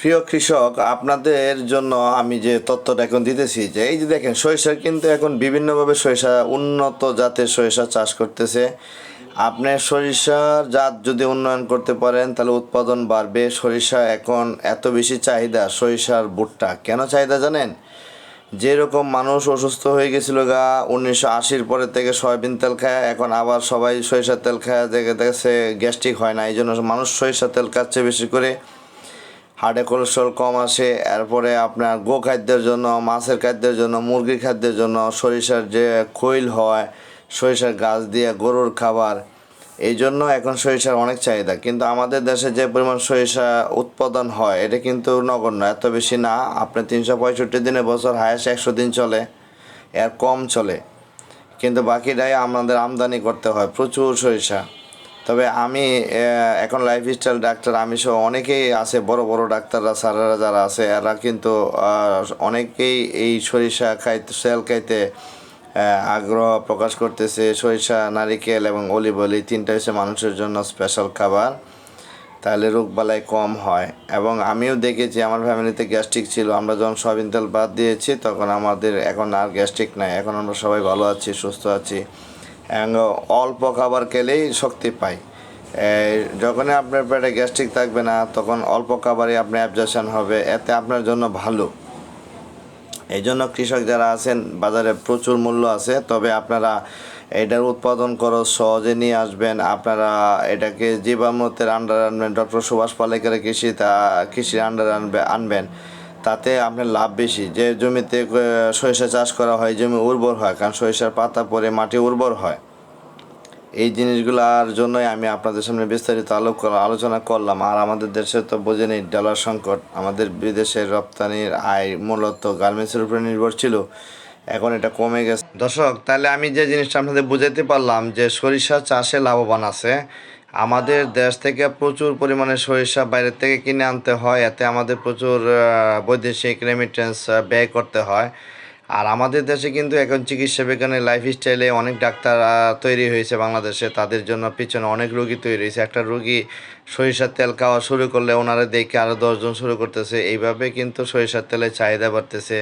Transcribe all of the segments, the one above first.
প্রিয় কৃষক, আপনাদের জন্য আমি যে তথ্যটা এখন দিতেছি যে, এই যে দেখেন, সরিষার কিন্তু এখন বিভিন্নভাবে সরিষা, উন্নত জাতের সরিষা চাষ করতেছে। আপনি সরিষার জাত যদি উন্নয়ন করতে পারেন, তাহলে উৎপাদন বাড়বে। সরিষা এখন এত বেশি চাহিদা, সরিষার ভুট্টা। কেন চাহিদা জানেন? যেরকম মানুষ অসুস্থ হয়ে গেছিল গা, উনিশশো আশির পরে থেকে সয়াবিন তেল খায়, এখন আবার সবাই সরিষার তেল খায়, দেখে দেখছে গ্যাস্ট্রিক হয় না। এই জন্য মানুষ সরিষার তেল খাচ্ছে বেশি করে। হার্টে কোলেস্ট্রল কম আসে, এরপরে আপনার গো খাদ্যের জন্য, মাছের খাদ্যের জন্য, মুরগির খাদ্যের জন্য সরিষার যে খৈল হয়, সরিষার গাছ দিয়ে গরুর খাবার, এই জন্য এখন সরিষার অনেক চাহিদা। কিন্তু আমাদের দেশে যে পরিমাণ সরিষা উৎপাদন হয়, এটা কিন্তু নগণ্য, এত বেশি না। আপনি তিনশো পঁয়ষট্টি দিনে বছর হায়েস্ট একশো দিন চলে, এর কম চলে। কিন্তু বাকিটাই আমাদের আমদানি করতে হয় প্রচুর সরিষা। তবে আমি এখন লাইফ স্টাইল ডাক্তার আমি সহ অনেকেই আছে, বড় বড় ডাক্তাররা, স্যারেরা যারা আছে, এরা কিন্তু অনেকেই এই সরিষা খাইতে, সেল খাইতে আগ্রহ প্রকাশ করতেছে। সরিষা, নারিকেল এবং অলিভ এই তিনটা হচ্ছে মানুষের জন্য স্পেশাল খাবার। তাহলে রোগবালাই কম হয়। এবং আমিও দেখেছি, আমার ফ্যামিলিতে গ্যাস্ট্রিক ছিল, আমরা যখন সয়াবিন তেল বাদ দিয়েছি, তখন আমাদের এখন আর গ্যাস্ট্রিক নাই। এখন আমরা সবাই ভালো আছি, সুস্থ আছি। অল্প খাবার খেলেই শক্তি পাই। এই, যখনই আপনার পেটে গ্যাস্ট্রিক থাকবে না তখন অল্প খাবারই আপনার অ্যাবজেশন হবে এতে আপনার জন্য ভালো। এই জন্য কৃষক যারা আছেন বাজারে প্রচুর মূল্য আছে তবে আপনারা এটার উৎপাদন খরচ সহজে নিয়ে আসবেন। আপনারা এটাকে জীবামৃতের আন্ডার আনবেন ডক্টর সুভাষ পালেকের কৃষি তা কৃষির আন্ডার আনবে আনবেন। তাতে আপনার লাভ বেশি। যে জমিতে সরিষা চাষ করা হয়, জমি উর্বর হয়, কারণ সরিষার পাতা পরে মাটি উর্বর হয়। এই জিনিসগুলোর জন্যই আমি আপনাদের সামনে বিস্তারিত আলোক আলোচনা করলাম। আর আমাদের দেশে তো বোঝেনি, ডলার সংকট, আমাদের বিদেশের রপ্তানির আয় মূলত গার্মেন্টসের উপরে নির্ভর ছিল। এখন এটা কমে গেছে। দর্শক, তাহলে আমি যে জিনিসটা আপনাদের বুঝাতে পারলাম যে সরিষা চাষে লাভবান আছে আমাদের দেশ থেকে প্রচুর পরিমাণে সরিষা বাইরের থেকে কিনে আনতে হয়। এতে আমাদের প্রচুর বৈদেশিক রেমিটেন্স ব্যয় করতে হয়। আর আমাদের দেশে কিন্তু এখন চিকিৎসা বিজ্ঞানের লাইফস্টাইলে অনেক ডাক্তার তৈরি হয়েছে বাংলাদেশে। তাদের জন্য পিছনে অনেক রোগী তৈরি হয়েছে। একটা রোগী সরিষার তেল খাওয়া শুরু করলে ওনারা দেখে আরও দশজন শুরু করতেছে। এইভাবে কিন্তু সরিষার তেলের চাহিদা বাড়তেছে।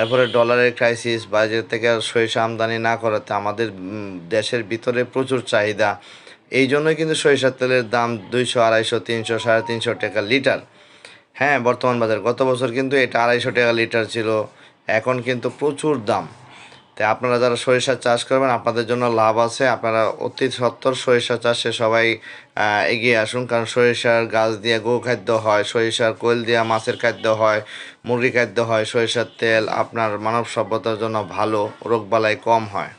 এরপরে ডলারের ক্রাইসিস বাজার থেকে সরিষা আমদানি না করাতে আমাদের দেশের ভিতরে প্রচুর চাহিদা। এই জন্যই কিন্তু সরিষার তেলের দাম দুইশো, আড়াইশো, তিনশো, সাড়ে তিনশো টাকা লিটার। হ্যাঁ বর্তমান বাজার গত বছর কিন্তু এটা আড়াইশো টাকা লিটার ছিল, এখন কিন্তু প্রচুর দাম। তাই আপনারা যারা সরিষা চাষ করবেন, আপনাদের জন্য লাভ আছে। আপনারা অতি সত্তর সরিষা চাষে সবাই এগিয়ে আসুন, কারণ সরিষার গাছ দিয়ে গো খাদ্য হয়, সরিষার কোয়েল দিয়ে মাছের খাদ্য হয় মুরগি খাদ্য হয়, সরিষার তেল আপনার মানব সভ্যতার জন্য ভালো, রোগবালাই কম হয়।